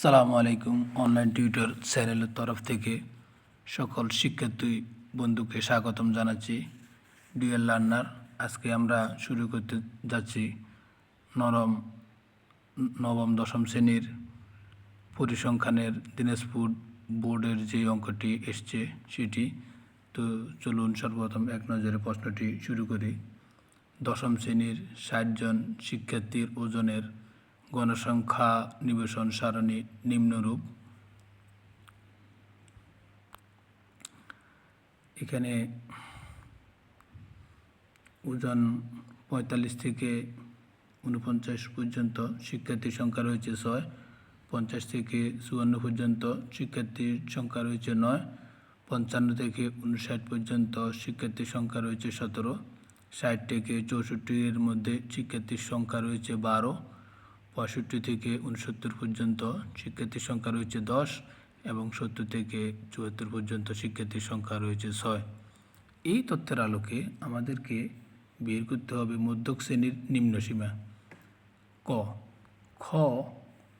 সালামু আলাইকুম online tutor চ্যানেলের তরফ থেকে সকল শিক্ষার্থী বন্ধুকে স্বাগতম জানাচ্ছি। ডিএল লার্নার আজকে আমরা শুরু করতে যাচ্ছি নরম, নবম, দশম শ্রেণির পরিসংখ্যানের দিনাজপুর বোর্ডের যে অঙ্কটি এসছে সেটি। তো চলুন সর্বপ্রথম এক নজরে প্রশ্নটি শুরু করি। দশম শ্রেণির ষাট জন শিক্ষার্থীর ওজনের গণসংখ্যা নিবেশন সারণী নিম্নরূপ। এখানে ওজন পঁয়তাল্লিশ থেকে উনপঞ্চাশ পর্যন্ত শিক্ষার্থীর সংখ্যা রয়েছে ছয়, পঞ্চাশ থেকে চুয়ান্ন পর্যন্ত শিক্ষার্থীর সংখ্যা রয়েছে নয়, পঞ্চান্ন থেকে উনষাট পর্যন্ত শিক্ষার্থীর সংখ্যা রয়েছে সতেরো, ষাট থেকে চৌষট্টির মধ্যে শিক্ষার্থীর সংখ্যা রয়েছে বারো পঁয়ষট্টি থেকে উনসত্তর পর্যন্ত শিক্ষার্থীর সংখ্যা রয়েছে দশ এবং সত্তর থেকে চুয়াত্তর পর্যন্ত শিক্ষার্থীর সংখ্যা রয়েছে ছয়। এই তথ্যের আলোকে আমাদেরকে বের করতে হবে মধ্যক শ্রেণির নিম্নসীমা ক। খ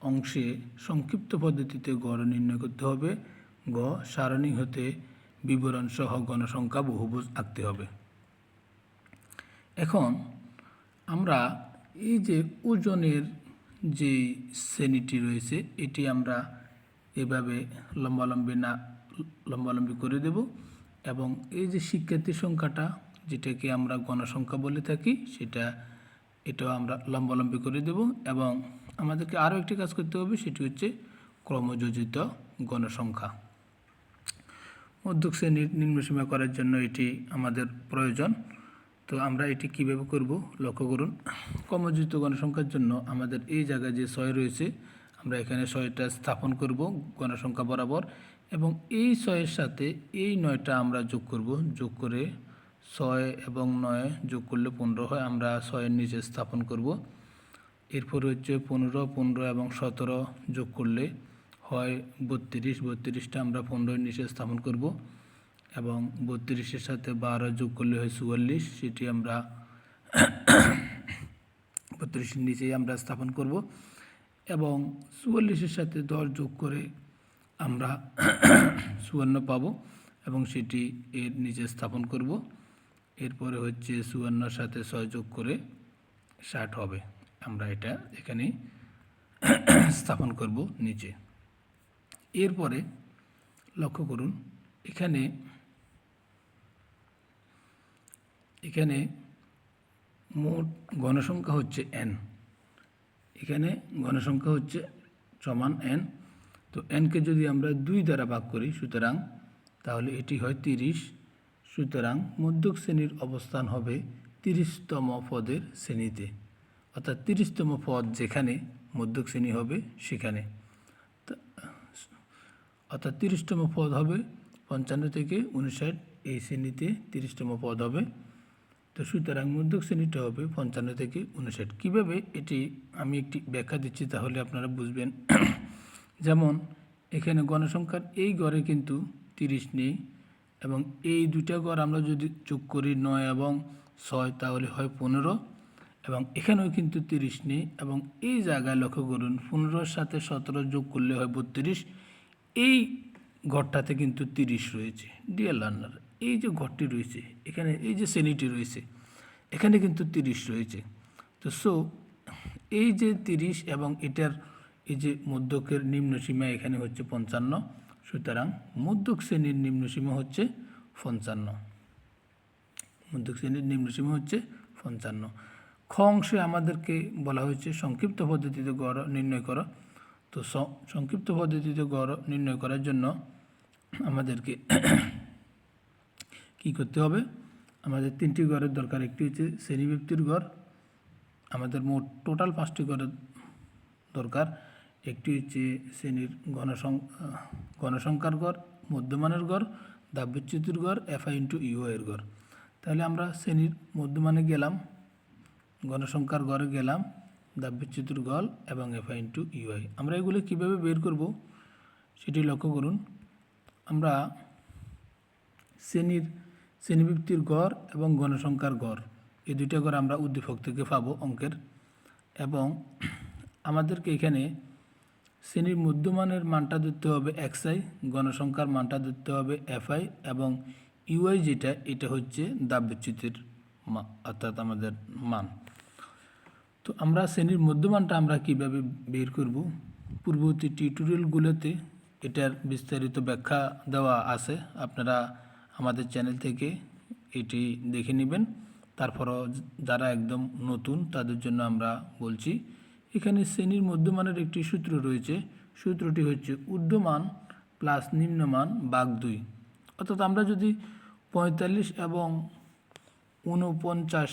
অংশে সংক্ষিপ্ত পদ্ধতিতে গড় নির্ণয় করতে হবে। গ সারণী হতে বিবরণ সহ গণসংখ্যা বহুভুজ আঁকতে হবে। এখন আমরা এই যে ওজনের যে শ্রেণীটি রয়েছে, এটি আমরা এভাবে লম্বালম্বি না, লম্বালম্বি করে দেব এবং এই যে শিক্ষার্থী সংখ্যাটা, যেটাকে আমরা গণসংখ্যা বলে থাকি, সেটা, এটাও আমরা লম্বালম্বি করে দেব এবং আমাদেরকে আরও একটি কাজ করতে হবে, সেটি হচ্ছে ক্রমযোজিত গণসংখ্যা। মধ্যক শ্রেণির নিম্নসীমা করার জন্য এটি আমাদের প্রয়োজন। তো আমরা এটি কীভাবে করব? লক্ষ্য করুন। কর্মযুক্ত গণসংখ্যার জন্য আমাদের এই জায়গায় যে ছয় রয়েছে, আমরা এখানে ছয়টা স্থাপন করব গণসংখ্যা বরাবর এবং এই ছয়ের সাথে এই নয়টা আমরা যোগ করব। যোগ করে ছয় এবং নয় যোগ করলে পনেরো হয়, আমরা ছয়ের নিচে স্থাপন করব। এরপর হচ্ছে পনেরো পনেরো এবং সতেরো যোগ করলে হয় বত্রিশ, বত্রিশটা আমরা পনেরোর নিচে স্থাপন করব। এবং বত্রিশের সাথে বারো যোগ করলে হয় চুয়াল্লিশ, সেটি আমরা বত্রিশের নিচেই আমরা স্থাপন করব। এবং চুয়াল্লিশের সাথে দশ যোগ করে আমরা চুয়ান্ন পাব এবং সেটি এর নিচে স্থাপন করব। এরপরে হচ্ছে চুয়ান্নর সাথে ছয় যোগ করে ষাট হবে। আমরা এটা এখানে স্থাপন করব নিচে। এরপরে লক্ষ্য করুন, এখানে এখানে মোট গণসংখ্যা হচ্ছে এন এখানে গণসংখ্যা হচ্ছে সমান এন তো এনকে যদি আমরা দুই দ্বারা ভাগ করি, সুতরাং তাহলে এটি হয় তিরিশ। সুতরাং মধ্যক শ্রেণির অবস্থান হবে তিরিশতম পদের শ্রেণীতে। অর্থাৎ তিরিশতম পদ যেখানে, মধ্যক শ্রেণি হবে সেখানে। অর্থাৎ তিরিশতম পদ হবে পঞ্চান্ন থেকে উনষাট। এই শ্রেণীতে তিরিশতম পদ হবে তো সুতরাং মধ্যক শ্রেণীটা হবে পঞ্চান্ন থেকে উনষাট। কীভাবে এটি আমি একটি ব্যাখ্যা দিচ্ছি তাহলে আপনারা বুঝবেন। যেমন, এখানে গণসংখ্যার এই গড়ে কিন্তু তিরিশ নেই এবং এই দুটা গড় আমরা যদি যোগ করি নয় এবং ছয় তাহলে হয় পনেরো এবং এখানেও কিন্তু তিরিশ নেই এবং এই জায়গায় লক্ষ্য করুন পনেরোর সাথে সতেরো যোগ করলে হয় বত্রিশ। এই ঘরটাতে কিন্তু তিরিশ রয়েছে। ডিয়ার লার্নার এই যে ঘরটি রয়েছে, এখানে এই যে শ্রেণীটি রয়েছে, এখানে কিন্তু তিরিশ রয়েছে। তো সো এই যে তিরিশ এবং এটার এই যে মধ্যকের নিম্নসীমা এখানে হচ্ছে পঞ্চান্ন, সুতরাং মধ্যক শ্রেণির নিম্নসীমা হচ্ছে পঞ্চান্ন। মধ্যক শ্রেণির নিম্নসীমা হচ্ছে পঞ্চান্ন। খ অংশে আমাদেরকে বলা হয়েছে সংক্ষিপ্ত পদ্ধতিতে গড় নির্ণয় করো। তো সংক্ষিপ্ত পদ্ধতিতে গড় নির্ণয় করার জন্য আমাদেরকে কি করতে হবে? আমাদের তিনটি ঘরের দরকার, একটি হচ্ছে শ্রেণীব্যক্তির ঘর, আমাদের মোট টোটাল পাঁচটি ঘরের দরকার, একটি হচ্ছে শ্রেণির গণসং গণসংখ্যার গড় মধ্যমানের গড় দাব্যচ্যুতির গড় এফআই ইন্টু এর ঘর। তাহলে আমরা শ্রেণির মধ্যমানে গেলাম গণসংখ্যার গড়ে গেলাম দাব্যচ্যুতির গড় এবং এফআই ইন্টু ইউআই আমরা এগুলো কীভাবে বের করব সেটি লক্ষ্য করুন। আমরা শ্রেণির শ্রেণীবৃত্তির গড় এবং গণসংখ্যার গড়। এই দুইটা গড় আমরা উদ্দীপক থেকে পাবো অঙ্কের। এবং আমাদেরকে এখানে শ্রেণির মধ্যমানের মানটা ধরতে হবে এক্সআই গণসংখ্যার মানটা ধরতে হবে এফআই এবং ইউআই যেটা, এটা হচ্ছে দাববিচ্যুতির মা, অর্থাৎ আমাদের মান। তো আমরা শ্রেণির মধ্যমানটা আমরা কীভাবে বের করব? পূর্ববর্তী টিউটোরিয়ালগুলোতে এটার বিস্তারিত ব্যাখ্যা দেওয়া আছে। আপনারা আমাদের চ্যানেল থেকে এটি দেখে নেবেন। তারপরও যারা একদম নতুন, তাদের জন্য আমরা বলছি, এখানে শ্রেণির মধ্যমানের একটি সূত্র রয়েছে। সূত্রটি হচ্ছে ঊর্ধ্বমান প্লাস নিম্নমান বাঘ দুই। অর্থাৎ আমরা যদি পঁয়তাল্লিশ এবং উনপঞ্চাশ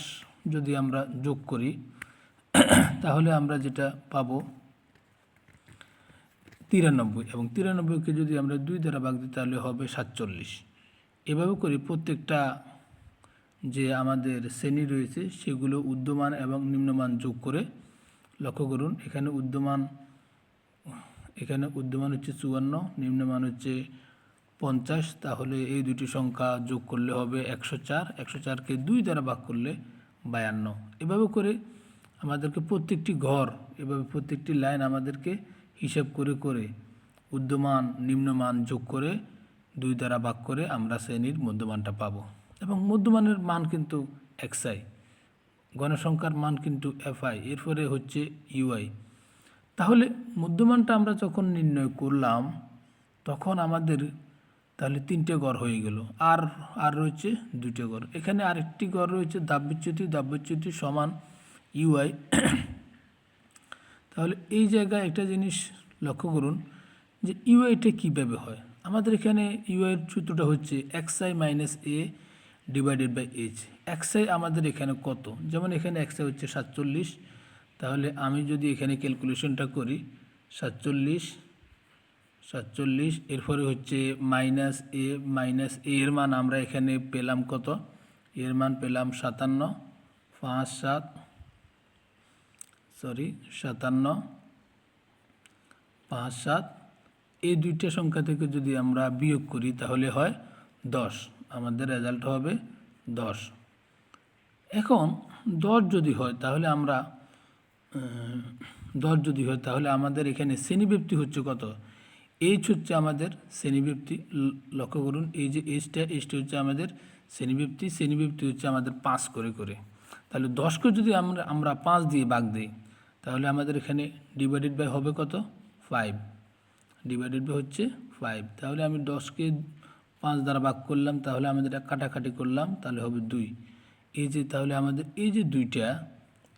যদি আমরা যোগ করি, তাহলে আমরা যেটা পাবো তিরানব্বই। এবং তিরানব্বইকে যদি আমরা দুই দ্বারা ভাগ দিই, তাহলে হবে সাতচল্লিশ। এভাবে করে প্রত্যেকটা যে আমাদের শ্রেণি রয়েছে, সেগুলো উদ্যমান এবং নিম্নমান যোগ করে লক্ষ্য করুন, এখানে উদ্যমান এখানে উদ্যমান হচ্ছে চুয়ান্ন, নিম্নমান হচ্ছে পঞ্চাশ, তাহলে এই দুটি সংখ্যা যোগ করলে হবে একশো চার, একশো চারকে দুই দ্বারা ভাগ করলে বায়ান্ন। এভাবে করে আমাদেরকে প্রত্যেকটি ঘর, এভাবে প্রত্যেকটি লাইন আমাদেরকে হিসাব করে করে উদ্যমান, নিম্নমান যোগ করে দুই দ্বারা ভাগ করে আমরা শ্রেণির মধ্যমানটা পাবো। এবং মধ্যমানের মান কিন্তু এক্সআই গণসংখ্যার মান কিন্তু এফআই এরপরে হচ্ছে ইউআই তাহলে মধ্যমানটা আমরা যখন নির্ণয় করলাম, তখন আমাদের তাহলে তিনটে গড় হয়ে গেল। আর আর রয়েছে দুইটা গড়। এখানে আরেকটি গড় রয়েছে দাববিচ্যুতি দাববিচ্যুতি সমান ইউআই তাহলে এই জায়গায় একটা জিনিস লক্ষ্য করুন যে ইউআইটা কীভাবে হয়? আমাদের এখানে ইউআইয়ের সূত্রটা হচ্ছে X I minus A divided by H X I আমাদের এখানে কত? যেমন এখানে এক্স আই হচ্ছে সাতচল্লিশ, তাহলে আমি যদি এখানে ক্যালকুলেশনটা করি, সাতচল্লিশ সাতচল্লিশ, এরপরে হচ্ছে মাইনাস এ মাইনাস এ এর মান আমরা এখানে পেলাম কত? এর মান পেলাম সাতান্ন, পাঁচ, সাত সরি সাতান্ন, পাঁচ, সাত এই দুইটা সংখ্যা থেকে যদি আমরা বিয়োগ করি, তাহলে হয় দশ। আমাদের রেজাল্ট হবে দশ। এখন দশ যদি হয়, তাহলে আমরা দশ যদি হয়, তাহলে আমাদের এখানে শ্রেণীব্যক্তি হচ্ছে কত? এইচ হচ্ছে আমাদের শ্রেণীব্যক্তি ল- লক্ষ্য করুন, এই যে এইচটা এইচটা হচ্ছে আমাদের শ্রেণীব্যক্তি শ্রেণীব্যক্তি হচ্ছে আমাদের পাঁচ করে করে। তাহলে দশকে যদি আমরা আমরা পাঁচ দিয়ে ভাগ দিই, তাহলে আমাদের এখানে ডিভাইডেড বাই হবে কত? ফাইভ ডিভাইডেড বাই হচ্ছে ফাইভ তাহলে আমি দশকে পাঁচ দ্বারা ভাগ করলাম, তাহলে আমাদের এটা কাটাকাটি করলাম, তাহলে হবে দুই। এই যে তাহলে আমাদের, এই যে দুইটা,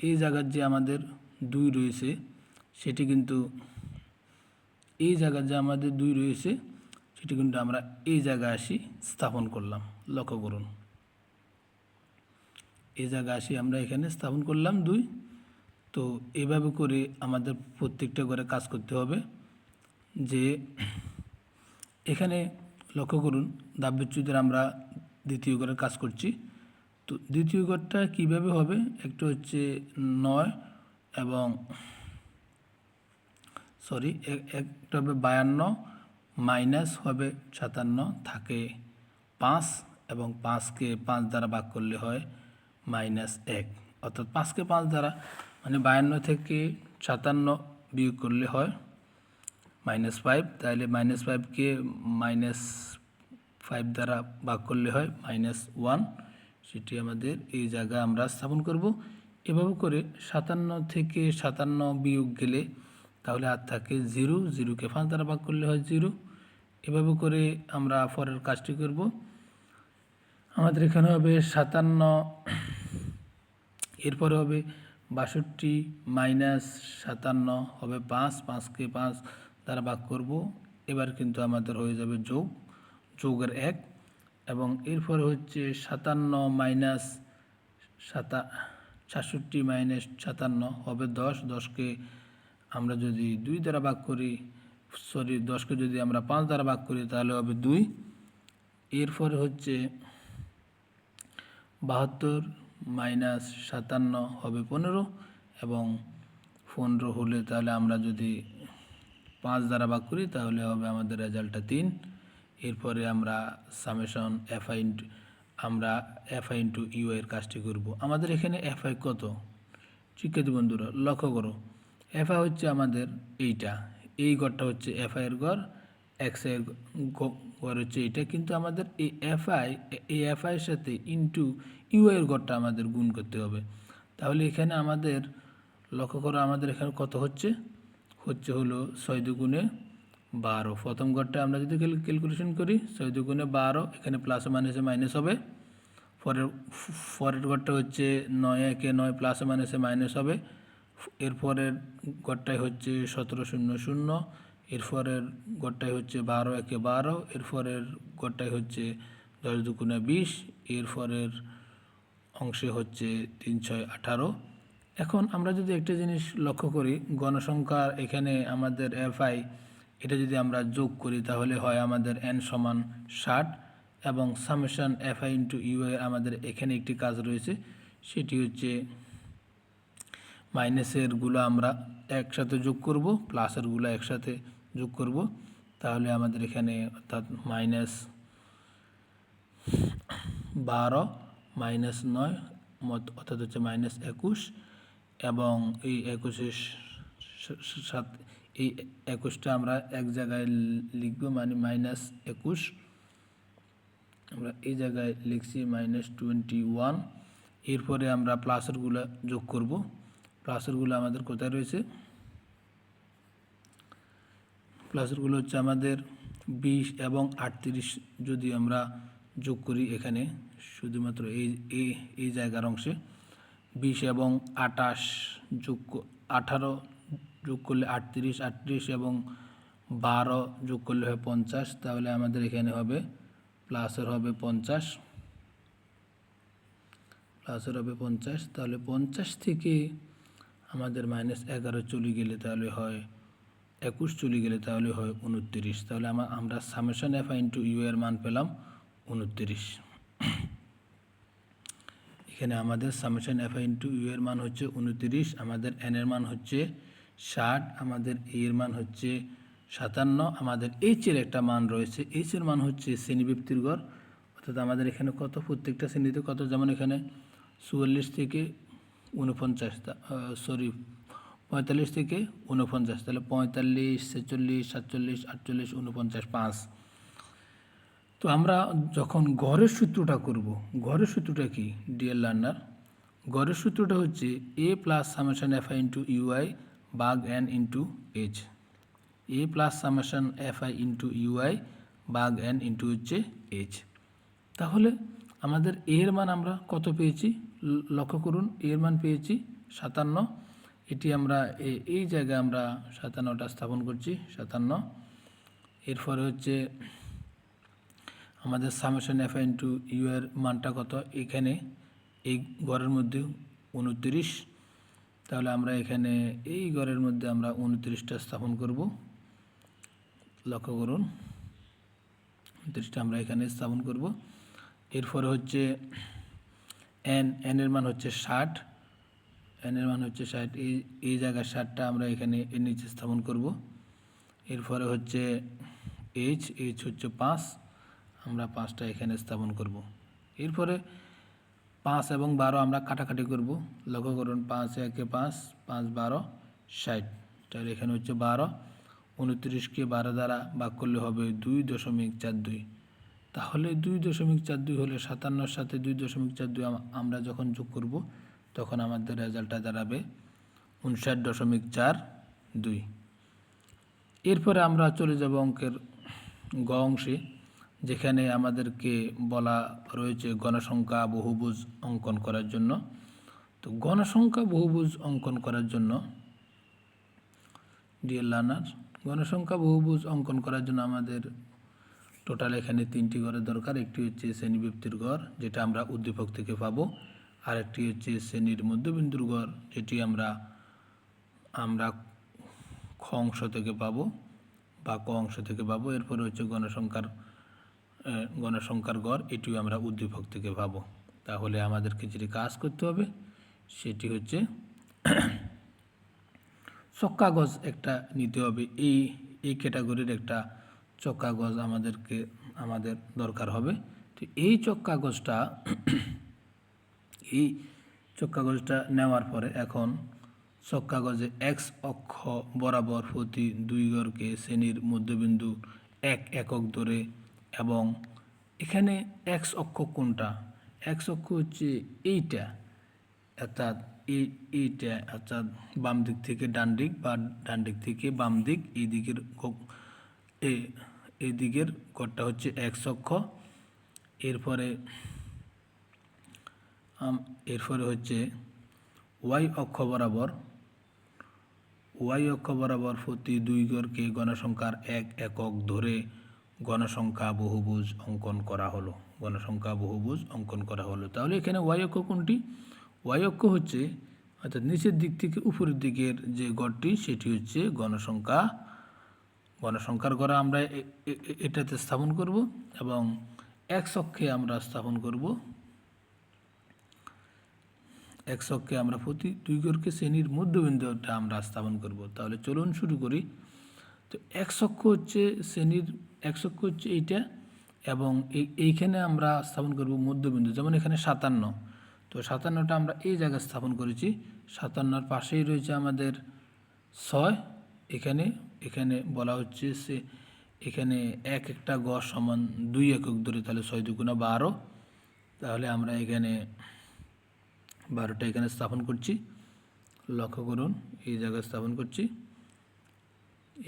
এই জায়গার যে আমাদের দুই রয়েছে, সেটি কিন্তু, এই জায়গার যে আমাদের দুই রয়েছে, সেটি কিন্তু আমরা এই জায়গায় আসি স্থাপন করলাম। লক্ষ্য করুন। এই জায়গায় আসি আমরা এখানে স্থাপন করলাম দুই। তো এভাবে করে আমাদের প্রত্যেকটা ঘরে কাজ করতে হবে। যে এখানে লক্ষ্য করুন দাব্যচ্যুতের আমরা দ্বিতীয় ঘরের কাজ করছি। তো দ্বিতীয় ঘরটা কীভাবে হবে? একটা হচ্ছে নয় এবং সরি একটা হবে বায়ান্ন মাইনাস হবে সাতান্ন থাকে পাঁচ এবং পাঁচকে পাঁচ দ্বারা ভাগ করলে হয় মাইনাস এক। অর্থাৎ পাঁচকে পাঁচ দ্বারা মানে বায়ান্ন থেকে সাতান্ন বিয়োগ করলে হয় মাইনাস ফাইভ তাহলে মাইনাস ফাইভকে মাইনাস ফাইভ দ্বারা ভাগ করলে হয় মাইনাস ওয়ান সেটি আমাদের এই জায়গায় আমরা স্থাপন করব। এভাবে করে সাতান্ন থেকে সাতান্ন বিয়োগ গেলে তাহলে আর থাকে জিরো জিরোকে পাঁচ দ্বারা ভাগ করলে হয় জিরো এভাবে করে আমরা পরের কাজটি করব। আমাদের এখানে হবে সাতান্ন, এরপরে হবে বাষট্টি মাইনাস সাতান্ন হবে পাঁচ, পাঁচকে পাঁচ দ্বারা ভাগ করব। এবার কিন্তু আমাদের হয়ে যাবে যোগ। যোগের এক এবং এরপরে হচ্ছে সাতান্ন মাইনাস সাতা সাতষট্টি মাইনাস সাতান্ন হবে দশ। দশকে আমরা যদি দুই দ্বারা ভাগ করি, সরি, দশকে যদি আমরা পাঁচ দ্বারা ভাগ করি তাহলে হবে দুই। এরপরে হচ্ছে বাহাত্তর মাইনাস সাতান্ন হবে পনেরো এবং পনেরো হলে তাহলে আমরা যদি পাঁচ দ্বারা ভাগ করি, তাহলে হবে আমাদের রেজাল্টটা তিন। এরপরে আমরা সামেশন এফআই আমরা এফআই ইন্টু ইউ এর কাজটি করব। আমাদের এখানে এফআই কত? শিক্ষার্থী বন্ধুরা, লক্ষ্য করো এফআই হচ্ছে আমাদের এইটা। এই গড়টা হচ্ছে এফআই এর গড় এক্সের গ- গড় হচ্ছে এইটা। কিন্তু আমাদের এই এফআই এই এফআই এর সাথে ইন্টু ইউআই এর গড়টা আমাদের গুণ করতে হবে। তাহলে এখানে আমাদের, লক্ষ্য করো, আমাদের এখানে কত হচ্ছে? হচ্ছে হলো ছয় দুগুণে বারো। প্রথম গড়টা আমরা যদি ক্যালকুলেশন করি, ছয় দুগুণে বারো, এখানে প্লাস মাইনাসে মাইনাস হবে। পরের পরের ঘরটা হচ্ছে নয় একে নয় প্লাস মাইনাসে মাইনাস হবে। এরপরের ঘরটাই হচ্ছে সতেরো শূন্য শূন্য। এরপরের ঘরটাই হচ্ছে বারো একে বারো। এরপরের ঘরটাই হচ্ছে দশ দুগুণে বিশ। এরপরের অংশে হচ্ছে তিন ছয় আঠারো। এখন আমরা যদি একটা জিনিস লক্ষ্য করি, গণসংখ্যার এখানে আমাদের এফআই এটা যদি আমরা যোগ করি তাহলে হয় আমাদের এন সমান ষাট এবং সামেশন এফআই ইন্টু ইউ এর আমাদের এখানে একটি কাজ রয়েছে, সেটি হচ্ছে মাইনাসেরগুলো আমরা একসাথে যোগ করব প্লাসেরগুলো একসাথে যোগ করব, তাহলে আমাদের এখানে অর্থাৎ মাইনাস বারো মাইনাস নয়, অর্থাৎ হচ্ছে মাইনাস একুশ এবং এই একুশের স- স- সাত, এই একুশটা আমরা এক জায়গায় লিখব মানে মাইনাস একুশ। আমরা এই জায়গায় লিখছি মাইনাস টোয়েন্টি ওয়ান এরপরে আমরা প্লাসেরগুলো যোগ করব। প্লাসেরগুলো আমাদের কোথায় রয়েছে? প্লাসেরগুলো হচ্ছে আমাদের বিশ এবং আটত্রিশ, যদি আমরা যোগ করি এখানে, শুধুমাত্র এই এই জায়গার অংশে। বিশ এবং আটাশ যোগ আঠারো যোগ করলে আটত্রিশ আটত্রিশ এবং বারো যোগ করলে হয় পঞ্চাশ, তাহলে আমাদের এখানে হবে, প্লাসের হবে পঞ্চাশ। প্লাসের হবে পঞ্চাশ, তাহলে পঞ্চাশ থেকে আমাদের মাইনাস এগারো চলে গেলে তাহলে হয়, একুশ চলে গেলে তাহলে হয় উনত্রিশ। তাহলে আমা- আমরা সামেশন এফ ইন্টু ইউ এর মান পেলাম উনত্রিশ। এখানে আমাদের সামেশন এফ ইন্টু ইউ এর মান হচ্ছে উনত্রিশ, আমাদের এন এর মান হচ্ছে ষাট, আমাদের এ এর মান হচ্ছে সাতান্ন, আমাদের এইচ এর একটা মান রয়েছে এইচ এর মান হচ্ছে শ্রেণীবৃত্তির গড়, অর্থাৎ আমাদের এখানে কত, প্রত্যেকটা শ্রেণীতে কত, যেমন এখানে চুয়াল্লিশ থেকে উনপঞ্চাশ সরি পঁয়তাল্লিশ থেকে উনপঞ্চাশ তাহলে পঁয়তাল্লিশ, ছেচল্লিশ, সাতচল্লিশ, আটচল্লিশ উনপঞ্চাশ পাঁচ। তো আমরা যখন গড়ের সূত্রটা করব, গড়ের সূত্রটা কি? ডিএল লার্নার গড়ের সূত্রটা হচ্ছে A plus summation F I into U বাঘ N into H A plus summation F I into U বাঘ এন ইন্টু হচ্ছে এইচ তাহলে আমাদের এর মান আমরা কত পেয়েছি? লক্ষ্য করুন এর মান পেয়েছি সাতান্ন। এটি আমরা এই জায়গায় আমরা সাতান্নটা স্থাপন করছি, সাতান্ন। এরপরে হচ্ছে আমাদের সামেশন এফ ইন্টু ইউ এর মানটা কত? এখানে এই ঘরের মধ্যে উনত্রিশ। তাহলে আমরা এখানে এই ঘরের মধ্যে আমরা উনত্রিশটা স্থাপন করব। লক্ষ্য করুন, উনত্রিশটা আমরা এখানে স্থাপন করব। এরপরে হচ্ছে এন এন এর মান হচ্ছে ষাট। এন এর মান হচ্ছে ষাট। এই এই জায়গায় ষাটটা আমরা এখানে এর নিচে স্থাপন করব। এরপরে হচ্ছে এইচ এইচ হচ্ছে পাঁচ। আমরা পাঁচটা এখানে স্থাপন করব। এরপরে পাঁচ এবং বারো আমরা কাটাকাটি করব। লক্ষ্য করুন, পাঁচ, একে পাঁচ পাঁচ, বারো, ষাট। তাহলে এখানে হচ্ছে বারো। উনত্রিশকে বারো দ্বারা ভাগ করলে হবে দুই দশমিক চার দুই। তাহলে দুই দশমিক চার দুই হলে সাতান্নর সাথে দুই দশমিক চার দুই আমরা যখন যোগ করব, তখন আমাদের রেজাল্টটা দাঁড়াবে উনষাট দশমিক চার দুই। এরপরে আমরা চলে যাব অঙ্কের গ অংশে। যেখানে আমাদেরকে বলা রয়েছে গণসংখ্যা বহুভুজ অঙ্কন করার জন্য। তো গণসংখ্যা বহুভুজ অঙ্কন করার জন্য ডিয়ার লার্নার গণসংখ্যা বহুভুজ অঙ্কন করার জন্য আমাদের টোটাল এখানে তিনটি ঘরের দরকার। একটি হচ্ছে শ্রেণীবৃত্তির ঘর, যেটা আমরা উদ্দীপক থেকে পাবো। আর একটি হচ্ছে শ্রেণির মধ্যবিন্দুর ঘর, যেটি আমরা আমরা খ অংশ থেকে পাবো বা ক অংশ থেকে পাবো। এরপরে হচ্ছে গণসংখ্যার গণসংখ্যার গড়, এটিও আমরা উদ্দীপক থেকে পাবো তাহলে আমাদেরকে যেটি কাজ করতে হবে, সেটি হচ্ছে চক্কা গজ একটা নিতে হবে। এই এই ক্যাটাগরির একটা চক্কা গজ আমাদেরকে, আমাদের দরকার হবে। তো এই চক্কা গজটা এই চোখ কাগজটা নেওয়ার পরে এখন ছক কাগজে এক্স অক্ষ বরাবর প্রতি দুই গড়কে শ্রেণির মধ্যবিন্দু এক একক ধরে এবং এখানে এক্স অক্ষ কোনটা? এক্স অক্ষ হচ্ছে এইটা। অর্থাৎ এই, এইটা, অর্থাৎ বাম দিক থেকে ডান দিক বা ডান দিক থেকে বাম দিক, এই দিকের এই দিকের গড়টা হচ্ছে এক্স অক্ষ। এরপরে এরপরে হচ্ছে ওয়াই অক্ষ বরাবর। ওয়াই অক্ষ বরাবর প্রতি দুই গড়কে গণসংখ্যার এক একক ধরে গণসংখ্যা বহুভুজ অঙ্কন করা হলো। গণসংখ্যা বহুভুজ অঙ্কন করা হলো। তাহলে এখানে অক্ষ কোনটি? অক্ষ হচ্ছে, অর্থাৎ নিচের দিক থেকে উপরের দিকের যে গড়টি, সেটি হচ্ছে গণসংখ্যা। গণসংখ্যার গড় আমরা এটাতে স্থাপন করব এবং এক অক্ষে আমরা স্থাপন করব। এক অক্ষে আমরা প্রতি দুই গড়কে শ্রেণির মধ্যবিন্দুটা আমরা স্থাপন করব। তাহলে চলুন শুরু করি। তো এক অক্ষ হচ্ছে শ্রেণির এক অক্ষ হচ্ছে এইটা এবং এই এইখানে আমরা স্থাপন করব মধ্যবিন্দু, যেমন এখানে সাতান্ন। তো সাতান্নটা আমরা এই জায়গায় স্থাপন করেছি। সাতান্নর পাশেই রয়েছে আমাদের ছয়। এখানে এখানে বলা হচ্ছে সে, এখানে এক একটা গড় সমান দুই একক ধরে, তাহলে ছয় দুগুণা বারো। তাহলে আমরা এখানে বারোটা এখানে স্থাপন করছি। লক্ষ্য করুন, এই জায়গায় স্থাপন করছি।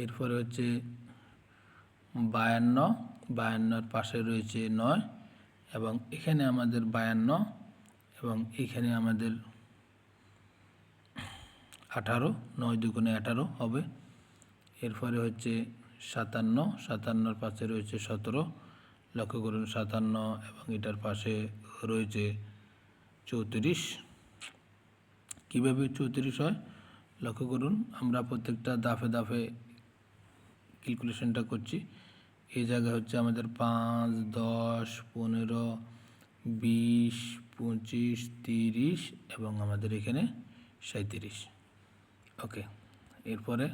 এরপরে হচ্ছে বায়ান্ন, বায়ান্নর পাশে রয়েছে নয় এবং এখানে আমাদের বায়ান্ন এবং এখানে আমাদের আঠারো, নয় দুগুণে আঠারো হবে। এরপরে হচ্ছে সাতান্ন, সাতান্নর পাশে রয়েছে সতেরো, লক্ষ্য করুন সাতান্ন এবং এটার পাশে রয়েছে চৌত্রিশ। কীভাবে চৌত্রিশ হয়? লক্ষ্য করুন, আমরা প্রত্যেকটা দাফে দাফে ক্যালকুলেশনটা করছি। এই জায়গায় হচ্ছে আমাদের পাঁচ, দশ, পনেরো, বিশ, পঁচিশ, তিরিশ এবং আমাদের এখানে সাঁত্রিশ ওকে, এরপরে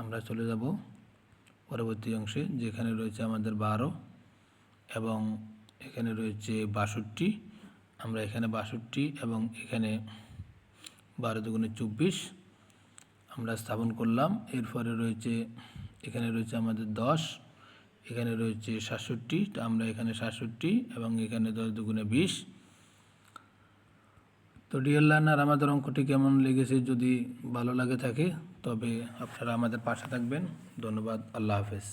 আমরা চলে যাব পরবর্তী অংশে যেখানে রয়েছে আমাদের বারো এবং এখানে রয়েছে বাষট্টি। আমরা এখানে বাষট্টি এবং এখানে বারো দুগুণে চব্বিশ আমরা স্থাপন করলাম। এরপরে রয়েছে, এখানে রয়েছে আমাদের দশ। এখানে রয়েছে সাতষট্টি, তো আমরা এখানে সাতষট্টি এবং এখানে দশ দুগুণে বিশ। তো ডিয়ার লার্নার আমাদের অঙ্কটি কেমন লেগেছে যদি ভালো লাগে থাকে, তবে আপনারা আমাদের পাশে থাকবেন। ধন্যবাদ, আল্লাহ হাফেজ।